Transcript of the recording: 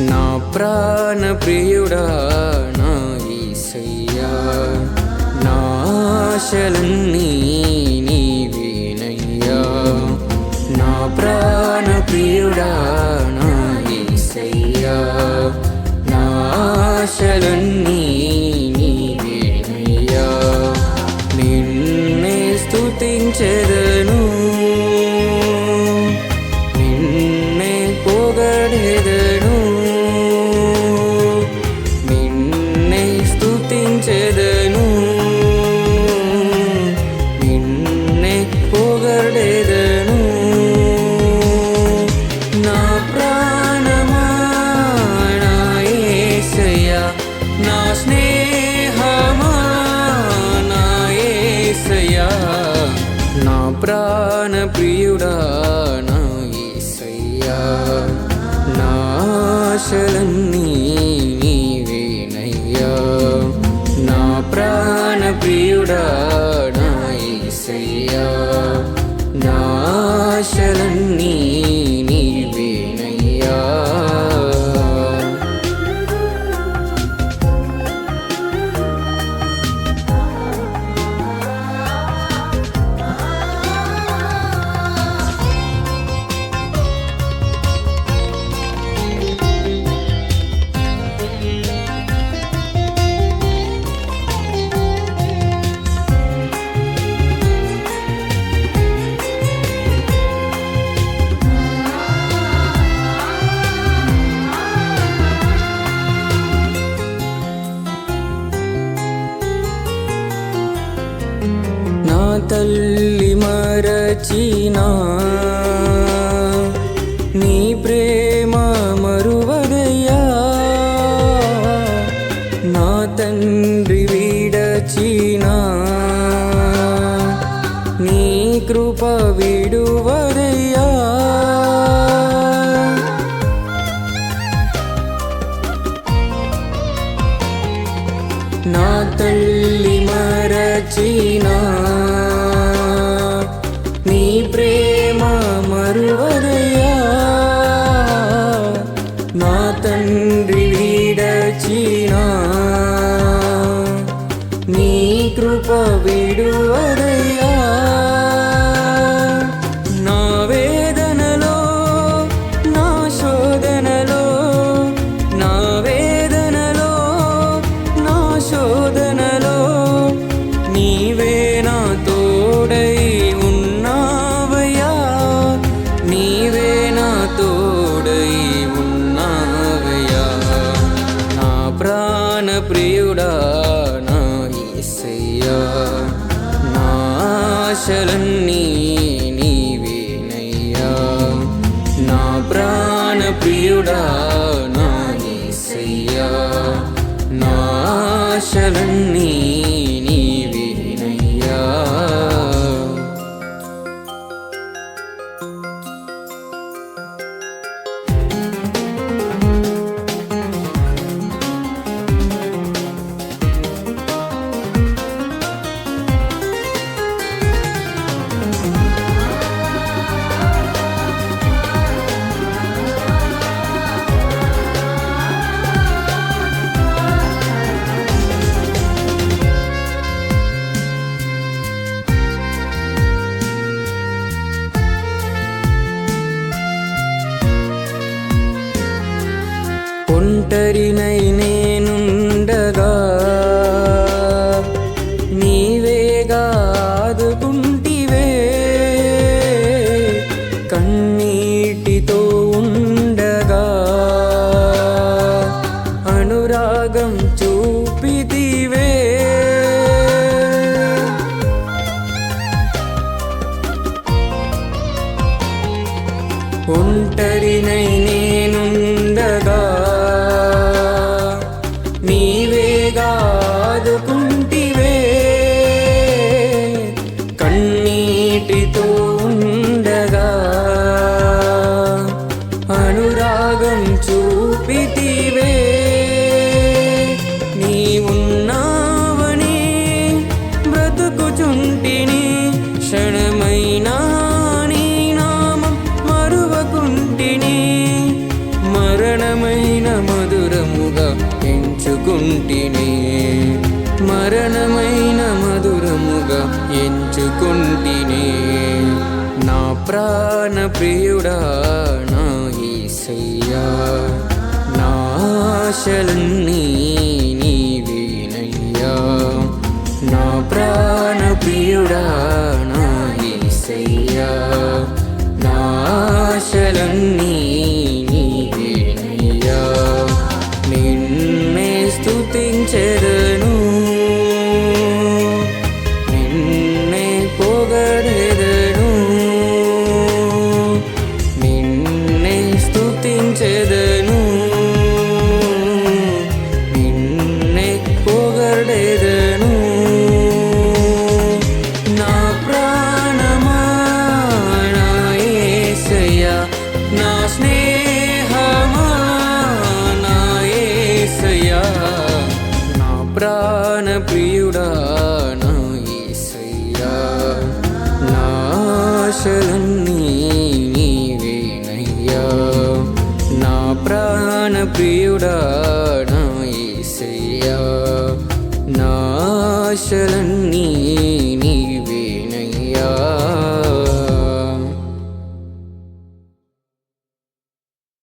నా ప్రాణ ప్రియుడా నా ఈసయ్యా. నా ఆశలన్నీ నీవేనయ్యా. నా ప్రాణ ప్రియుడా నా ఈసయ్యా. నా నిన్నే for you. తల్లి మరచినా விடுவத నాశలన్నీ నీవేనయ్యా. నా ప్రాణ ప్రియుడా నాశలన్నీ ఒంటరినై నేనుండగా నీవేగా ఆదుకుంటివే కన్నీటితో ఉండగా అనురాగం చూపితివే ఒంటరినై నే కొంటినే మరణమైన మధురముగా ఎంచుకొంటినే. నా ప్రాణ ప్రియుడా నా ఈసయ్యా నా ఆశలన్నీ నీవేనయ్యా. నా ప్రాణ ప్రియుడా నా ఈసయ్యా నా నా ప్రాణ ప్రియుడా నా యేసయ్యా నా నీవేనయ్యా. నా ప్రాణ ప్రియుడా నా యేసయ్యా నా